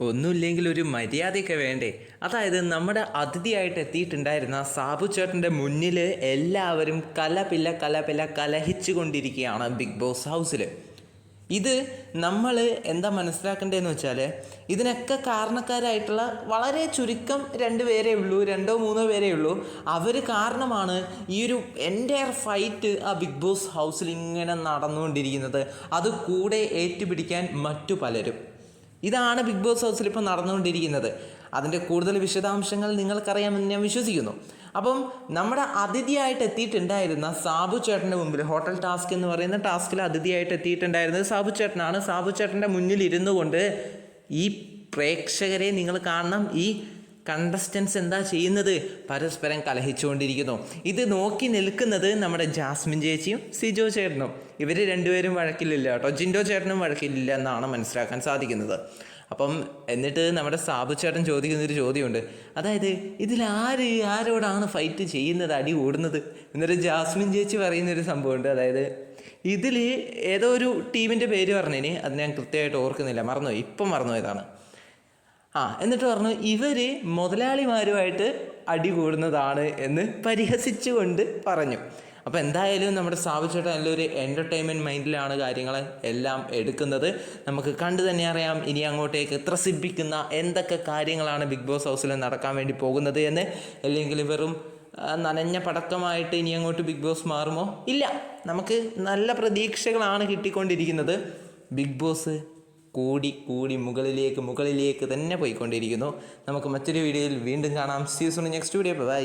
ഒന്നുമില്ലെങ്കിൽ ഒരു മര്യാദയൊക്കെ വേണ്ടേ? അതായത് നമ്മുടെ അതിഥിയായിട്ട് എത്തിയിട്ടുണ്ടായിരുന്ന സാബു ചേട്ടന്റെ മുന്നിൽ എല്ലാവരും കലപില്ല കലപില്ല കലഹിച്ചു കൊണ്ടിരിക്കുകയാണ് ബിഗ് ബോസ് ഹൗസിൽ ഇത് നമ്മൾ എന്താ മനസ്സിലാക്കേണ്ടതെന്ന് വെച്ചാൽ ഇതിനൊക്കെ കാരണക്കാരായിട്ടുള്ള വളരെ ചുരുക്കം രണ്ട് പേരേ ഉള്ളൂ രണ്ടോ മൂന്നോ പേരേ ഉള്ളൂ. അവർ കാരണമാണ് ഈ ഒരു എന്റെ ഫൈറ്റ് ആ ബിഗ് ബോസ് ഹൗസിൽ ഇങ്ങനെ നടന്നുകൊണ്ടിരിക്കുന്നത്. അത് കൂടെ ഏറ്റുപിടിക്കാൻ മറ്റു പലരും. ഇതാണ് ബിഗ് ബോസ് ഹൗസിൽ ഇപ്പോൾ നടന്നുകൊണ്ടിരിക്കുന്നത്. അതിന്റെ കൂടുതൽ വിശദാംശങ്ങൾ നിങ്ങൾക്കറിയാമെന്ന് ഞാൻ വിശ്വസിക്കുന്നു. അപ്പം നമ്മുടെ അതിഥിയായിട്ട് എത്തിയിട്ടുണ്ടായിരുന്ന സാബു ചേട്ടന്റെ മുമ്പിൽ ഹോട്ടൽ ടാസ്ക് എന്ന് പറയുന്ന ടാസ്കിൽ അതിഥിയായിട്ട് എത്തിയിട്ടുണ്ടായിരുന്നത് സാബു ചേട്ടനാണ്. സാബു ചേട്ടന്റെ മുന്നിൽ ഇരുന്നു കൊണ്ട് ഈ പ്രേക്ഷകരെ നിങ്ങൾ കാണണം. ഈ കണ്ടസ്റ്റൻസ് എന്താ ചെയ്യുന്നത്? പരസ്പരം കലഹിച്ചുകൊണ്ടിരിക്കുന്നു. ഇത് നോക്കി നിൽക്കുന്നത് നമ്മുടെ ജാസ്മിൻ ചേച്ചിയും സിജോ ചേട്ടനും. ഇവർ രണ്ടുപേരും വഴക്കിലില്ല കേട്ടോ. ജിൻഡോ ചേട്ടനും വഴക്കിലില്ല എന്നാണ് മനസ്സിലാക്കാൻ സാധിക്കുന്നത്. അപ്പം എന്നിട്ട് നമ്മുടെ സാബു ചേട്ടൻ ചോദിക്കുന്നൊരു ചോദ്യമുണ്ട്. അതായത് ഇതിൽ ആര് ആരോടാണ് ഫൈറ്റ് ചെയ്യുന്നത്? അടി ഓടുന്നത്? എന്നൊരു ജാസ്മിൻ ചേച്ചി പറയുന്നൊരു സംഭവമുണ്ട്. അതായത് ഇതിൽ ഏതോ ഒരു ടീമിന്റെ പേര് പറഞ്ഞതിന് അത് ഞാൻ കൃത്യമായിട്ട് ഓർക്കുന്നില്ല. മറന്നുപോയി. ഇപ്പം മറന്നുപോയതാണ്. ആ എന്നിട്ട് പറഞ്ഞു ഇവർ മുതലാളിമാരുമായിട്ട് അടി കൂടുന്നതാണ് എന്ന് പരിഹസിച്ചുകൊണ്ട് പറഞ്ഞു. അപ്പോൾ എന്തായാലും നമ്മുടെ സ്ഥാപിച്ചിട്ട് നല്ലൊരു എന്റർടൈൻമെന്റ് മൈൻഡിലാണ് കാര്യങ്ങൾ എല്ലാം എടുക്കുന്നത്. നമുക്ക് കണ്ടു തന്നെ അറിയാം ഇനി അങ്ങോട്ടേക്ക് ത്രസിപ്പിക്കുന്ന എന്തൊക്കെ കാര്യങ്ങളാണ് ബിഗ് ബോസ് ഹൗസിൽ നടക്കാൻ വേണ്ടി പോകുന്നത് എന്ന്. അല്ലെങ്കിൽ വെറും നനഞ്ഞ പടക്കമായിട്ട് ഇനി അങ്ങോട്ട് ബിഗ് ബോസ് മാറുമോ? ഇല്ല. നമുക്ക് നല്ല പ്രതീക്ഷകളാണ് കിട്ടിക്കൊണ്ടിരിക്കുന്നത്. ബിഗ് ബോസ് കൂടി കൂടി മുകളിലേക്ക് മുകളിലേക്ക് തന്നെ പോയിക്കൊണ്ടിരിക്കുന്നു. നമുക്ക് മറ്റൊരു വീഡിയോയിൽ വീണ്ടും കാണാം. Season next video by